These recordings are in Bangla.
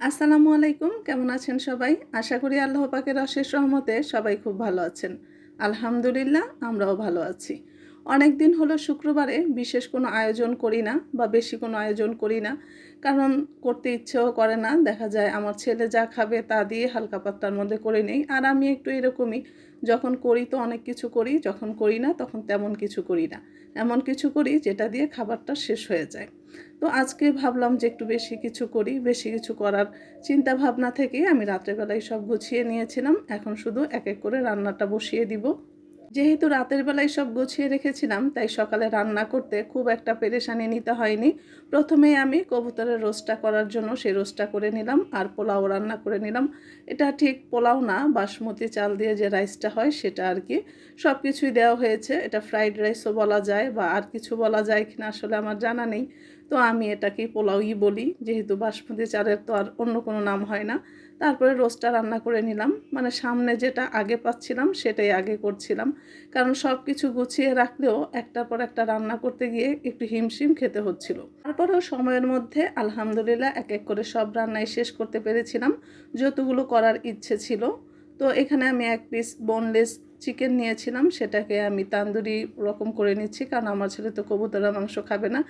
আসসালামু আলাইকুম, কেমন আছেন সবাই? আশা করি আল্লাহ পাকের অশেষ রহমতে সবাই খুব ভালো আছেন। আলহামদুলিল্লাহ, আমরাও ভালো আছি। অনেক দিন হলো শুক্রবারে বিশেষ কোনো আয়োজন করি না বা বেশি কোনো আয়োজন করি না। কারণ করতে ইচ্ছেও করে না। দেখা যায় আমার ছেলে যা খাবে তা দিয়ে হালকা পাত্তার মধ্যে করে নেই। আর আমি একটু এরকমই যখন করি তো অনেক কিছু করি, যখন করি না তখন তেমন কিছু করি না। এমন কিছু করি যেটা দিয়ে খাবারটা শেষ হয়ে যায়। তো আজকে ভাবলাম যে একটু বেশি কিছু করি, বেশি কিছু করার চিন্তা ভাবনা থেকেই আমি রাত্রেবেলায় সব গুছিয়ে নিয়েছিলাম। এখন শুধু এক এক করে রান্নাটা বসিয়ে দিব। যেহেতু রাতের বেলায় সব গুছিয়ে রেখেছিলাম, তাই সকালে রান্না করতে খুব একটা পেরেশানি নিতে হয়নি। প্রথমেই আমি কবুতরের রোস্টটা করার জন্য সেই রোস্টটা করে নিলাম আর পোলাও রান্না করে নিলাম। এটা ঠিক পোলাও না, বাসমতি চাল দিয়ে যে রাইসটা হয় সেটা আর কি। সব কিছুই দেওয়া হয়েছে, এটা ফ্রাইড রাইসও বলা যায় বা আর কিছু বলা যায় কিনা আসলে আমার জানা নেই। তো আমি এটাকে পোলাওই বলি, যেহেতু বাসমতি চালের তো আর অন্য কোনো নাম হয় না। তারপরে রোস্টটা রান্না করে নিলাম। মানে সামনে যেটা আগে পাচ্ছিলাম, সেটাই আগে করছিলাম। কারণ সব কিছু গুছিয়ে রাখলেও একটার পর একটা রান্না করতে গিয়ে একটু হিমশিম খেতে হচ্ছিল। তারপরেও সময়ের মধ্যে আলহামদুলিল্লাহ এক এক করে সব রান্নাই শেষ করতে পেরেছিলাম। যতগুলো করার ইচ্ছে ছিল। তো এখানে আমি এক পিস বোনলেস চিকেন নিয়েছিলাম, সেটাকে আমি তান্দুরি রকম করে নিচ্ছি, কারণ আমার ছেলে তো কবুতরের মাংস খাবে না।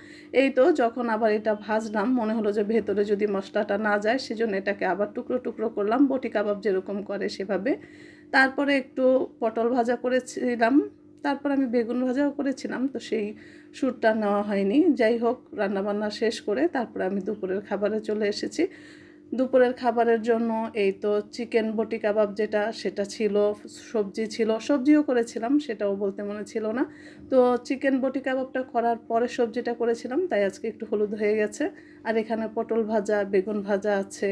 এই তো যখন আবার এটা ভাজলাম, মনে হলো যে ভেতরে যদি মশলাটা না যায়, সেজন্য এটাকে আবার টুকরো টুকরো করলাম, বটি কাবাব যেরকম করে সেভাবে। তারপরে একটু পটল ভাজা করেছিলাম, তারপর আমি বেগুন ভাজাও করেছিলাম, তো সেই শ্যুটটা নেওয়া হয়নি। যাই হোক, রান্নাবান্না শেষ করে তারপরে আমি দুপুরের খাবারে চলে এসেছি। দুপুরের খাবারের জন্য এই তো চিকেন বটি কাবাব যেটা, সেটা ছিল, সবজি ছিল, সবজিও করেছিলাম, সেটাও বলতে মনে ছিল না। তো চিকেন বটি কাবাবটা করার পরে সবজিটা করেছিলাম, তাই আজকে একটু হলুদ হয়ে গেছে। আর এখানে পটল ভাজা, বেগুন ভাজা আছে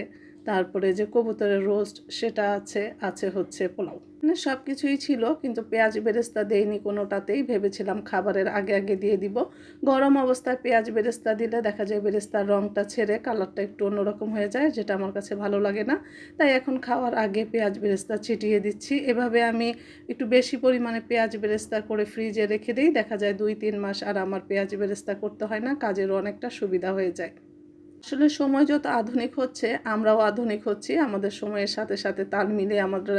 তারপরে যে কবুতরের রোস্ট, সেটা আছে আছে হচ্ছে পোলাও। মানে সব কিছুই ছিল, কিন্তু পেঁয়াজ বেরেস্তা দেয়নি কোনোটাতেই। ভেবেছিলাম খাবারের আগে আগে দিয়ে দিব। গরম অবস্থায় পেঁয়াজ বেরেস্তা দিলে দেখা যায় বেরেস্তার রঙটা ছেড়ে কালারটা একটু অন্যরকম হয়ে যায়, যেটা আমার কাছে ভালো লাগে না। তাই এখন খাওয়ার আগে পেঁয়াজ বেরেস্তা ছিটিয়ে দিচ্ছি। এভাবে আমি একটু বেশি পরিমাণে পেঁয়াজ বেরেস্তা করে ফ্রিজে রেখে দিই। দেখা যায় দুই, তিন মাস আর আমার পেঁয়াজ বেরেস্তা করতে হয় না, কাজেরও অনেকটা সুবিধা হয়ে যায়। আসলে সময় যত আধুনিক হচ্ছে, আমরাও আধুনিক হচ্ছি। আমাদের সময়ের সাথে সাথে তাল মিলে আমাদের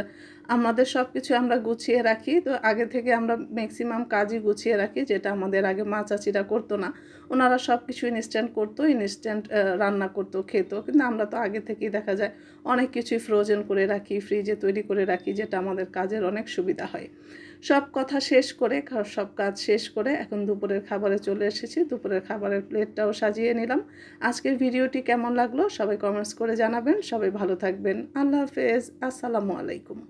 আমাদের সব কিছু আমরা গুছিয়ে রাখি। তো আগে থেকে আমরা ম্যাক্সিমাম কাজই গুছিয়ে রাখি, যেটা আমাদের আগে মা চাচিরা করতো না। ওনারা সব কিছু ইনস্ট্যান্ট করতো ইনস্ট্যান্ট রান্না করতো, খেতো। কিন্তু আমরা তো আগে থেকেই দেখা যায় অনেক কিছুই ফ্রোজেন করে রাখি ফ্রিজে তৈরি করে রাখি, যেটা আমাদের কাজের অনেক সুবিধা হয়। সব কথা শেষ করে সব কাজ শেষ করে এখন দুপুরের খাবারে চলে এসেছি। দুপুরের খাবারের প্লেটটাও সাজিয়ে নিলাম। আজকের ভিডিওটি কেমন লাগল সবাই কমেন্টস করে জানাবেন। সবাই ভালো থাকবেন। আল্লাহ হাফেজ। আসসালামু আলাইকুম।